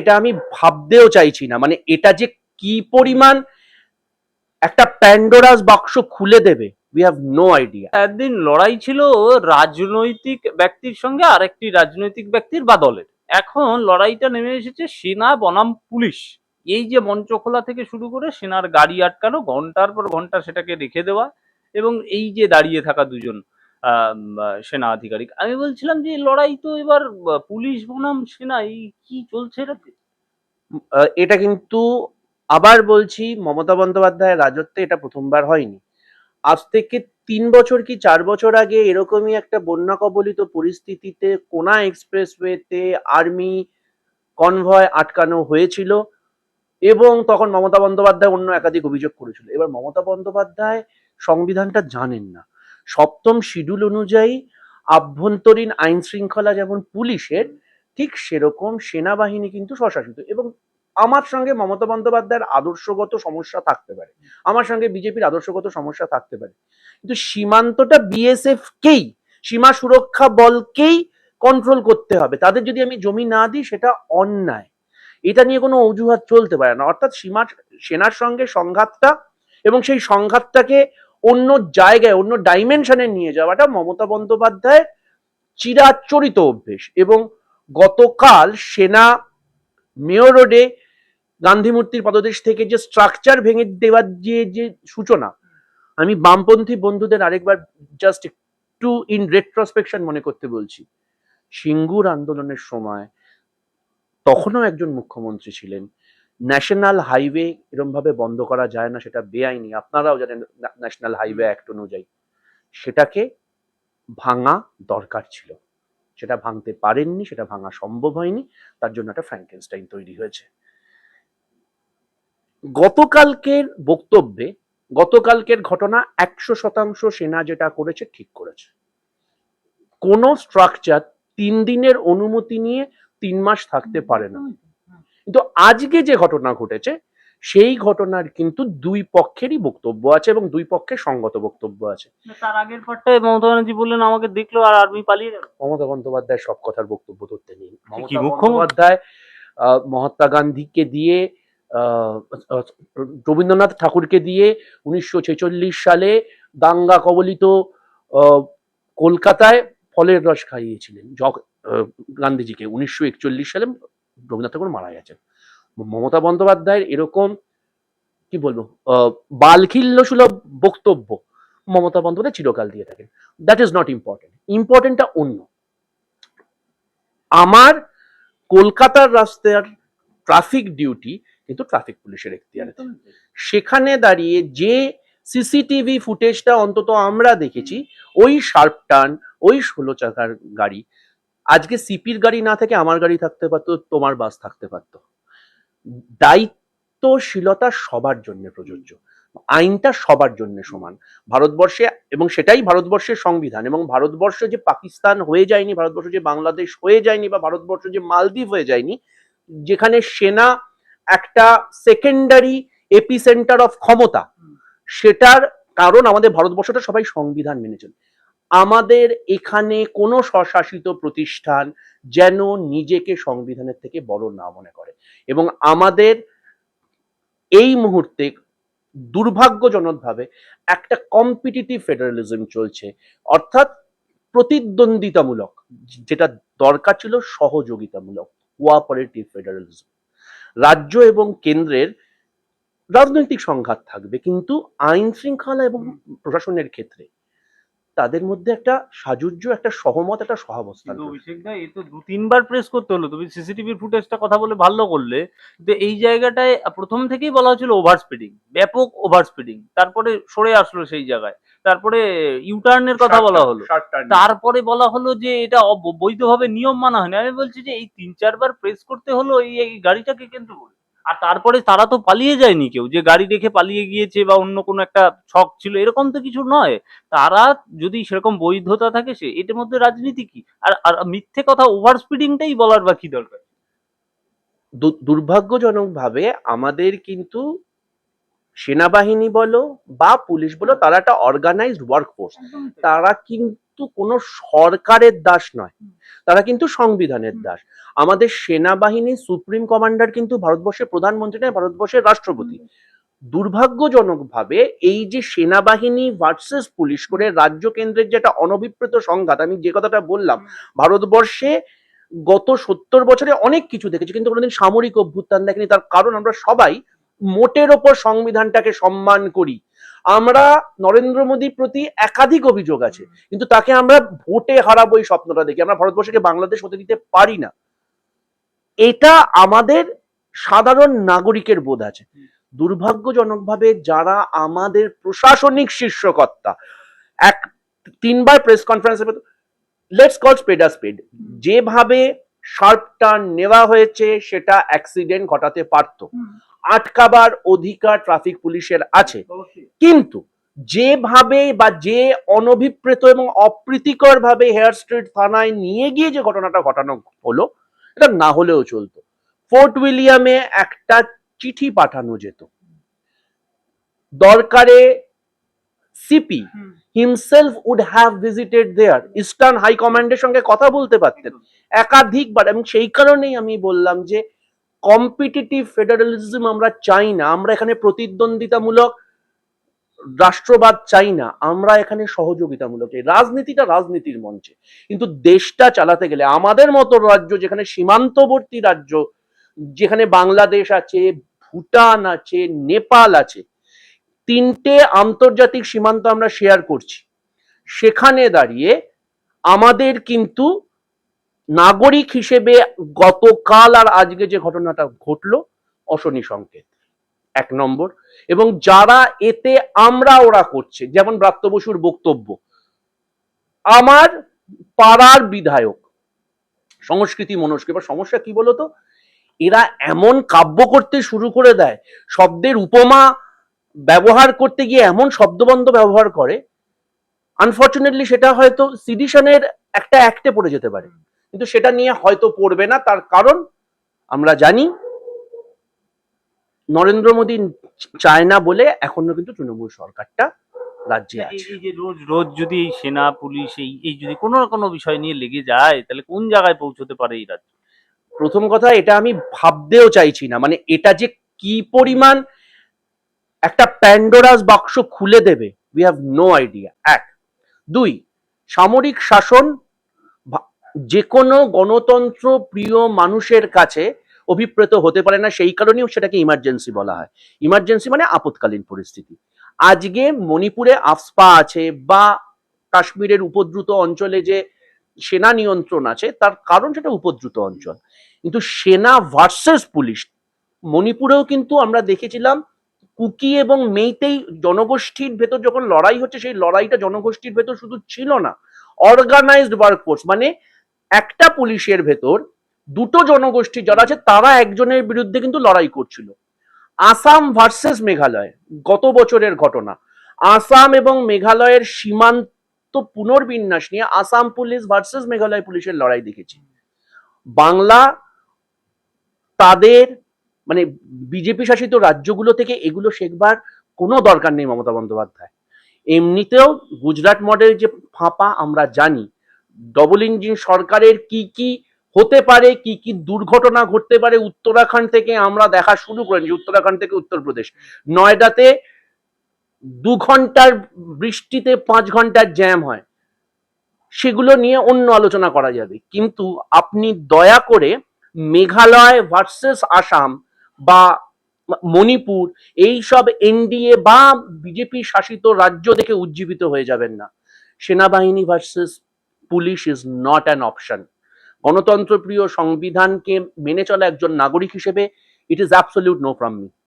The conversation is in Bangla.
এটা আমি ভাবতেও চাইছি না। মানে এটা যে কি পরিমাণ একটা প্যান্ডোরাস বাক্স খুলে দেবে উই হ্যাভ নো আইডিয়া একদিন লড়াই ছিল রাজনৈতিক ব্যক্তির সঙ্গে আরেকটি রাজনৈতিক ব্যক্তির বা দলের এখন লড়াইটা নেমে এসেছে সেনা বনাম পুলিশ। এই যে মঞ্চ খোলা থেকে শুরু করে সেনার গাড়ি আটকানো, ঘণ্টার পর ঘণ্টা সেটাকে রেখে দেওয়া এবং এই যে দাঁড়িয়ে থাকা দুজন। সেনা আধিকারিক। আমি বলছিলাম যে, লড়াই তো এবার পুলিশ, বনাম, সেনা, এই কি চলছে এটাতে? এটা কিন্তু আবার বলছি, মমতা বন্দ্যোপাধ্যায়ের রাজত্বে এটা প্রথমবার হয়নি। আজ থেকে তিন বছর কি চার বছর আগে এরকমই একটা বন্যা কবলিত পরিস্থিতিতে কোনা এক্সপ্রেসওয়েতে আর্মি কনভয় আটকানো হয়েছিল এবং তখন মমতা বন্দ্যোপাধ্যায় অন্য একাধিক অভিযোগ করেছিল। এবার মমতা বন্দ্যোপাধ্যায় সংবিধানটা জানেন না। সপ্তম শিডিউল অনুযায়ী আভ্যন্তরীণ আইন শৃঙ্খলা যেমন পুলিশের, ঠিক সেরকম সেনাবাহিনী কিন্তু স্বশাসিত। এবং আমার সঙ্গে মমতা বন্দ্যোপাধ্যায়ের আদর্শগত সমস্যা থাকতে পারে। আমার সঙ্গে বিজেপির আদর্শগত সমস্যা থাকতে পারে। কিন্তু সীমান্তটা বিএসএফ কেই সীমা সুরক্ষা বলকেই কন্ট্রোল করতে হবে। তাদের যদি আমি জমি না দিই, সেটা অন্যায়। এটা নিয়ে কোনো অজুহাত চলতে পারে না। অর্থাৎ সীমা সেনার সঙ্গে সংঘাতটা এবং সেই সংঘাতটাকে অন্য জায়গায়, অন্য ডাইমেনশনে নিয়ে যাওয়াটা মমতা বন্দ্যোপাধ্যায়ের চিরাচরিত অভ্যেস এবং গতকাল সেনা মেয়র রোডে গান্ধী মূর্তির পদদেশ থেকে যে স্ট্রাকচার ভেঙে দেওয়ার যে যে সূচনা, আমি বামপন্থী বন্ধুদের আরেকবার জাস্ট একটু ইন রেট্রোস্পেকশন মনে করতে বলছি। সিঙ্গুর আন্দোলনের সময় তখনও একজন মুখ্যমন্ত্রী ছিলেন ন্যাশনাল হাইওয়ে এরম ভাবে বন্ধ করা যায় না, সেটা বেআইনি। আপনারাও জানেন ন্যাশনাল হাইওয়ে অ্যাক্ট অনুযায়ী। সেটাকে ভাঙা দরকার ছিল। সেটা ভাঙতে পারেননি, সেটা ভাঙা সম্ভব হয়নি। তার জন্য একটা ফ্র্যাঙ্কেনস্টাইন তৈরি হয়েছে। গতকালকের বক্তব্যে, গতকালকের ঘটনা একশো শতাংশ সেনা যেটা করেছে, ঠিক করেছে। কোন স্ট্রাকচার তিন দিনের অনুমতি নিয়ে তিন মাস থাকতে পারে না। কিন্তু আজকে যে ঘটনা ঘটেছে সেই ঘটনার কিন্তু দুই পক্ষেরই বক্তব্য আছে এবং দুই পক্ষের সঙ্গত বক্তব্য আছে। তার আগের পার্টটায় মমতা ব্যানার্জি বললেন আমাকে দেখল আর আর্মি পালিয়ে গেল। মমতা বন্দ্যোপাধ্যায় সব কথার বক্তব্য ধরতে নেই। মমতা বন্দ্যোপাধ্যায় আহ, মহাত্মা গান্ধীকে দিয়ে রবীন্দ্রনাথ ঠাকুরকে দিয়ে উনিশশো ছেচল্লিশ সালে দাঙ্গা কবলিত আহ, কলকাতায় ফলের রস খাইয়েছিলেন গান্ধীজিকে। উনিশশো একচল্লিশ সালে রবীন্দ্রনাথ ঠাকুর মারা গেছেন। মমতা বন্দ্যোপাধ্যায়ের এরকম কি বলব বালখিল্য সুলভ বক্তব্য মমতা বন্দ্যোপাধ্যায় চিরকাল দিয়ে থাকেন। দ্যাট ইজ নট ইম্পর্টেন্ট ইম্পর্টেন্টটা অন্য। আমার কলকাতার রাস্তার ট্রাফিক ডিউটি কিন্তু ট্রাফিক পুলিশের এখতিয়ারে। সেখানে দাঁড়িয়ে যে সিসিটিভি ফুটেজটা অন্তত আমরা দেখেছি ওই শার্প টার্ন ওই ষোলো চাকার গাড়ি আজকে সিপির গাড়ি না থেকে আমার গাড়ি থাকতে পারতো তোমার বাস থাকতে পারতো। দায়িত্বশীলতা সবার জন্য প্রযোজ্য। আইনটা সবার জন্য সমান। ভারতবর্ষে এবং সেটাই ভারতবর্ষের সংবিধান এবং ভারতবর্ষ যে পাকিস্তান হয়ে যায়নি ভারতবর্ষ যে বাংলাদেশ হয়ে যায়নি বা ভারতবর্ষ যে মালদ্বীপ হয়ে যায়নি যেখানে সেনা একটা সেকেন্ডারি এপি সেন্টার অফ ক্ষমতা সেটার কারণ আমাদের ভারতবর্ষটা সবাই সংবিধান মেনে চলে। আমাদের এখানে কোনো স্বশাসিত প্রতিষ্ঠান যেন নিজেকে সংবিধানের থেকে বড় না মনে করে। এবং আমাদের এই মুহূর্তে দুর্ভাগ্যজনকভাবে একটা কম্পিটিটিভ ফেডারেলিজম চলছে। অর্থাৎ প্রতিদ্বন্দ্বিতামূলক, যেটা দরকার ছিল সহযোগিতামূলক কোঅপারেটিভ ফেডারেলিজম রাজ্য এবং কেন্দ্রের রাজনৈতিক সংঘাত থাকবে, কিন্তু আইন শৃঙ্খলা এবং প্রশাসনের ক্ষেত্রে তাদের মধ্যে একটা সাজুজ্য একটা সহমত একটা সহাবস্থান অভিষেক দা এ তো দু তিনবার প্রেস করতে হলো। তুমি সিসিটিভির ফুটেজটা কথা বলে ভালো করলে কিন্তু এই জায়গাটায় প্রথম থেকেই বলা হয়েছিল ওভার স্পিডিং ব্যাপক ওভার স্পিডিং তারপরে সরে আসলো সেই জায়গায়। তারপরে ইউটার্নের কথা বলা হলো। তারপরে বলা হলো যে এটা বৈধভাবে নিয়ম মানা হয়নি। আমি বলছি যে এই তিন চারবার প্রেস করতে হলো এই এই গাড়িটাকে কেন্দ্র করে। আর তারপরে তারা তো পালিয়ে যায়নি কেউ। যে গাড়ি রেখে পালিয়ে গিয়েছে বা অন্য কোনো একটা শখ ছিল এরকম তো কিছু নয়। তারা যদি সেরকম বৈধতা থাকে সে এটার মধ্যে রাজনীতি কি? আর আর মিথ্যে কথা ওভার স্পিডিংটাই বলার বা কি দরকার দুর্ভাগ্যজনকভাবে আমাদের কিন্তু সেনাবাহিনী বলো বা পুলিশ বলো তারা একটা অর্গানাইজড ওয়ার্কফোর্স তারা কিন্তু কোনো সরকারের দাস নয়। তারা কিন্তু সংবিধানের দাস। আমাদের সেনাবাহিনী সুপ্রিম কমান্ডার কিন্তু ভারতবর্ষের প্রধানমন্ত্রী নয় ভারতবর্ষের রাষ্ট্রপতি। দুর্ভাগ্যজনকভাবে এই যে সেনাবাহিনী ভার্সেস পুলিশ করে রাজ্য কেন্দ্রের যেটা অনভিপ্রেত সংঘাত আমি যে কথাটা বললাম ভারতবর্ষে গত সত্তর বছরে অনেক কিছু দেখেছি কিন্তু কোনোদিন সামরিক অভ্যুত্থান দেখেনি। তার কারণ আমরা সবাই মোটের ওপর সংবিধানটাকে সম্মান করি। আমরা নরেন্দ্র মোদীর প্রতি একাধিক অভিযোগ আছে, কিন্তু তাকে আমরা ভোটে হারাবো এই স্বপ্নটা দেখি। আমরা ভারতবর্ষকে বাংলাদেশ হতে দিতে পারি না। এটা আমাদের সাধারণ নাগরিকের বোধ আছে। দুর্ভাগ্যজনকভাবে যারা আমাদের প্রশাসনিক শীর্ষকর্তা, এক তিনবার প্রেস কনফারেন্সে লেটস কল স্পেড স্পেড যেভাবে শার্প টার্ন নেওয়া হয়েছে, সেটা অ্যাক্সিডেন্ট ঘটাতে পারতো। আটকাবার অধিকার ট্রাফিক পুলিশের আছে। কিন্তু যেভাবে বা যে অনভিপ্রেত এবং অপ্রীতিকর ভাবে হেয়ার স্ট্রিট থানায় নিয়ে গিয়ে যে ঘটনাটা ঘটানো হলো এটা না হলেও চলতো। ফোর্ট উইলিয়ামে একটা চিঠি পাঠানো যেত। দরকারে CP himself would have visited there eastern high কমান্ডের সঙ্গে কথা বলতে পারতেন। একাধিকবার এবং সেই কারণেই আমি বললাম যে কম্পিটিটিভ ফেডারেলিজম আমরা চাই না, আমরা এখানে প্রতিদ্বন্দ্বিতামূলক, রাষ্ট্রবাদ চাই না, আমরা এখানে সহযোগিতামূলক চাই। রাজনীতিটা রাজনীতির মঞ্চে। কিন্তু দেশটা চালাতে গেলে আমাদের মতো রাজ্য যেখানে সীমান্তবর্তী রাজ্য, যেখানে বাংলাদেশ আছে, ভুটান আছে, নেপাল আছে, তিনটে আন্তর্জাতিক সীমান্ত আমরা শেয়ার করছি। সেখানে দাঁড়িয়ে আমাদের কিন্তু নাগরিক হিসেবে গতকাল আর আজকে যে ঘটনাটা ঘটলো, অশনি সংকেত, এক নম্বর। এবং যারা এতে আমরা ওরা করছে, যেমন ব্রাত্য বসুর বক্তব্য, আমার পাড়ার বিধায়ক, সংস্কৃতি মনস্কৃতি এবার সমস্যা কি বলতো? এরা এমন কাব্য করতে শুরু করে দেয়, শব্দের উপমা ব্যবহার করতে গিয়ে এমন শব্দবন্ধ ব্যবহার করে আনফর্চুনেটলি সেটা হয়তো সিডিশনের একটা অ্যাক্টে পড়ে যেতে পারে। কিন্তু সেটা নিয়ে হয়তো পড়বে না তার কারণ আমরা জানি নরেন্দ্র মোদী চায় না বলে এখনও কিন্তু তৃণমূল সরকারটা রাজ্যে আছে। এই যে রোজ রোজ যদি এই সেনা পুলিশ এই এই যদি কোনো না কোনো বিষয় নিয়ে লেগে যায় তাহলে কোন জায়গায় পৌঁছতে পারে এই রাজ্য? প্রথম কথা এটা আমি ভাবতেও চাইছি না। মানে এটা যে কি পরিমাণ একটা প্যান্ডোরাস বাক্স খুলে দেবে উই হ্যাভ নো আইডিয়া এক। দুই সামরিক শাসন যে কোনো গণতন্ত্র প্রিয় মানুষের কাছে অভিপ্রেত হতে পারে না, সেই কারণেও সেটাকে ইমার্জেন্সি বলা হয়। ইমার্জেন্সি মানে আপৎকালীন পরিস্থিতি। আজকে মণিপুরে আফস্পা আছে বা কাশ্মীরের উপদ্রুত অঞ্চলে যে সেনা নিয়ন্ত্রণ আছে, তার কারণ সেটা উপদ্রুত অঞ্চল। কিন্তু সেনা ভার্সেস পুলিশ মণিপুরেও কিন্তু আমরা দেখেছিলাম কুকি এবং মেইতেই জনগোষ্ঠীর ভেতর যখন লড়াই হচ্ছে, সেই লড়াইটা জনগোষ্ঠীর ভেতর শুধু ছিল না। অর্গানাইজড ওয়ার্কফোর্স মানে একটা পুলিশের ভেতর দুটো জনগোষ্ঠী যারা আছে, তারা একজনের বিরুদ্ধে কিন্তু লড়াই করছিল। আসাম ভার্সেস মেঘালয়, গত বছরের ঘটনা। আসাম এবং মেঘালয়ের সীমান্ত পুনর্বিন্যাস নিয়ে আসাম পুলিশ ভার্সেস মেঘালয় পুলিশের লড়াই দেখেছি। বাংলা তাদের মানে বিজেপি শাসিত রাজ্যগুলো থেকে এগুলো শেখবার কোনো দরকার নেই মমতা বন্দ্যোপাধ্যায়। এমনিতেও গুজরাট মডেল যে ফাঁপা আমরা জানি ডবল ইঞ্জিন সরকারের কি কি হতে পারে, কি কি দুর্ঘটনা ঘটতে পারে, উত্তরাখণ্ড থেকে আমরা দেখা শুরু করেছি উত্তরাখণ্ড থেকে উত্তরপ্রদেশ। নয়ডাতে দু ঘণ্টার বৃষ্টিতে পাঁচ ঘণ্টার জ্যাম হয়। সেগুলো নিয়ে অন্য আলোচনা করা যাবে। কিন্তু আপনি দয়া করে মেঘালয় ভার্সেস আসাম বা মণিপুর এই সব এনডিএ বা বিজেপি শাসিত রাজ্য দেখে উজ্জীবিত হয়ে যাবেন না। সেনাবাহিনী versus police is not an option গণতন্ত্রপ্রিয় সংবিধানকে মেনে চলা একজন নাগরিক হিসেবে it is absolute no from me